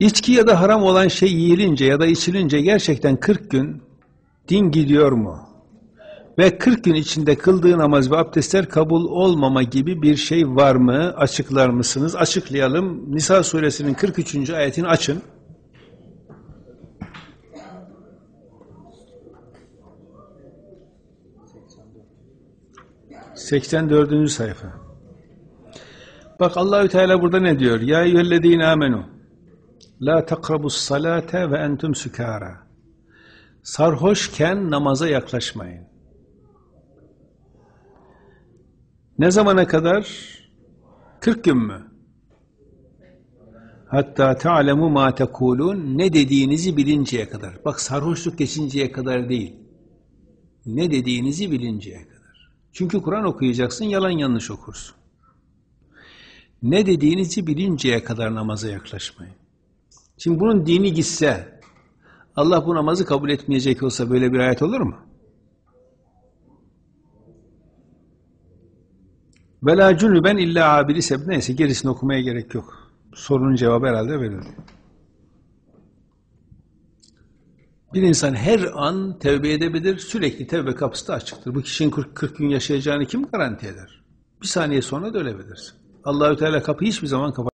İçki ya da haram olan şey yiyilince ya da içilince gerçekten 40 gün din gidiyor mu? Ve 40 gün içinde kıldığı namaz ve abdestler kabul olmama gibi bir şey var mı? Açıklar mısınız? Açıklayalım. Nisa suresinin 43. ayetini açın. 84. sayfa. Bak Allahü Teala burada ne diyor? Ya eyyühellezine amenu la takrabus salate ve entum sükara. Sarhoşken namaza yaklaşmayın. Ne zamana kadar? 40 gün mü? Hatta ta'lemu ma tekulun ne dediğinizi bilinceye kadar. Bak sarhoşluk geçinceye kadar değil. Ne dediğinizi bilinceye kadar. Çünkü Kur'an okuyacaksın, yalan yanlış okursun. Ne dediğinizi bilinceye kadar namaza yaklaşmayın. Şimdi bunun dini gitse, Allah bu namazı kabul etmeyecek olsa böyle bir ayet olur mu? Vela cünüben illa abili seb. Neyse gerisini okumaya gerek yok. Sorunun cevabı herhalde verildi. Bir insan her an tevbe edebilir, sürekli tevbe kapısı da açıktır. Bu kişinin 40, 40 gün yaşayacağını kim garanti eder? Bir saniye sonra da ölebilirsin. Allahü Teala kapıyı hiçbir zaman kapat